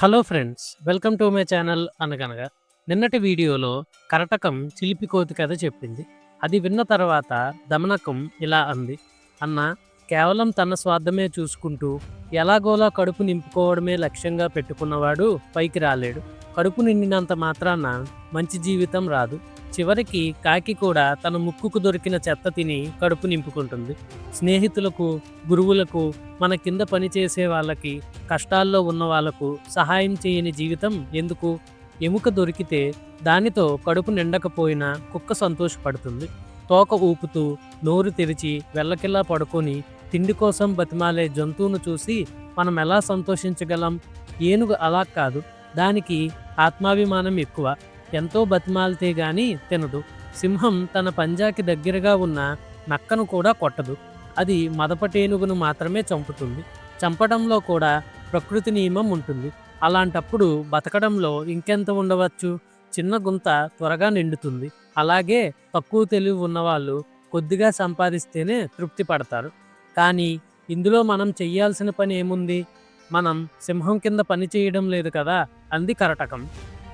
Hello friends welcome to my channel అనగనగా. నిన్నటి వీడియోలో కరటకం చిలిపికోతి కథ చెప్పింది. అది విన్న తర్వాత దమనకం ఇలా అంది. అన్న కేవలం తన స్వార్థమే చూసుకుంటూ ఎలాగోలా కడుపు నింపుకోవడమే లక్ష్యంగా పెట్టుకున్నవాడు పైకి రాలేడు. కడుపు నిండినంత మాత్రాన మంచి జీవితం రాదు. చివరికి కాకి కూడా తన ముక్కుకు దొరికిన చెత్త తిని కడుపు నింపుకుంటుంది. స్నేహితులకు గురువులకు మన కింద పనిచేసే వాళ్ళకి కష్టాల్లో ఉన్న వాళ్ళకు సహాయం చేయని జీవితం ఎందుకు? ఎముక దొరికితే దానితో కడుపు నిండకపోయినా కుక్క సంతోషపడుతుంది. తోక ఊపుతూ నోరు తెరిచి వెళ్ళకిల్లా పడుకొని తిండి కోసం బతిమాలే జంతువును చూసి మనం ఎలా సంతోషించగలం? ఏనుగు అలా కాదు. దానికి ఆత్మాభిమానం ఎక్కువ. ఎంతో బతిమాలితే గాని తినదు. సింహం తన పంజాకి దగ్గరగా ఉన్న నక్కను కూడా కొట్టదు. అది మదపటేనుగును మాత్రమే చంపుతుంది. చంపడంలో కూడా ప్రకృతి నియమం ఉంటుంది. అలాంటప్పుడు బతకడంలో ఇంకెంత ఉండవచ్చు? చిన్న గుంత త్వరగా నిండుతుంది. అలాగే తక్కువ తెలివి ఉన్నవాళ్ళు కొద్దిగా సంపాదిస్తేనే తృప్తి పడతారు. కానీ ఇందులో మనం చెయ్యాల్సిన పని ఏముంది? మనం సింహం కింద పని చేయడం లేదు కదా? అంది కరటకం.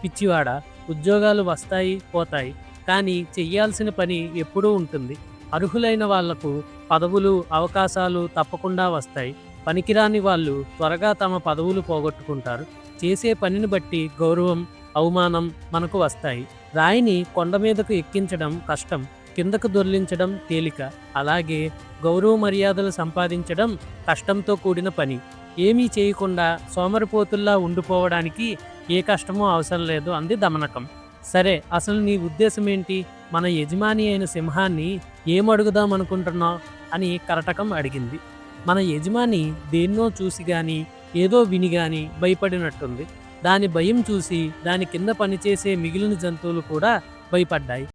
పిచ్చివాడ ఉద్యోగాలు వస్తాయి పోతాయి కానీ చెయ్యాల్సిన పని ఎప్పుడూ ఉంటుంది. అర్హులైన వాళ్ళకు పదవులు అవకాశాలు తప్పకుండా వస్తాయి. పనికిరాని వాళ్ళు త్వరగా తమ పదవులు పోగొట్టుకుంటారు. చేసే పనిని బట్టి గౌరవం అవమానం మనకు వస్తాయి. రాయిని కొండ మీదకు ఎక్కించడం కష్టం కిందకు దొర్లించడం తేలిక. అలాగే గౌరవ మర్యాదలు సంపాదించడం కష్టంతో కూడిన పని. ఏమీ చేయకుండా సోమరిపోతుల్లా ఉండిపోవడానికి ఏ కష్టమో అవసరం లేదు అంది దమనకం. సరే అసలు నీ ఉద్దేశం ఏంటి మన యజమాని అయిన సింహాన్ని ఏమడుగుదాం అనుకుంటున్నావు అని కరటకం అడిగింది. మన యజమాని దేన్నో చూసి కానీ ఏదో విని గాని భయపడినట్టుంది. దాని భయం చూసి దాని కింద పనిచేసే మిగిలిన జంతువులు కూడా భయపడ్డాయి.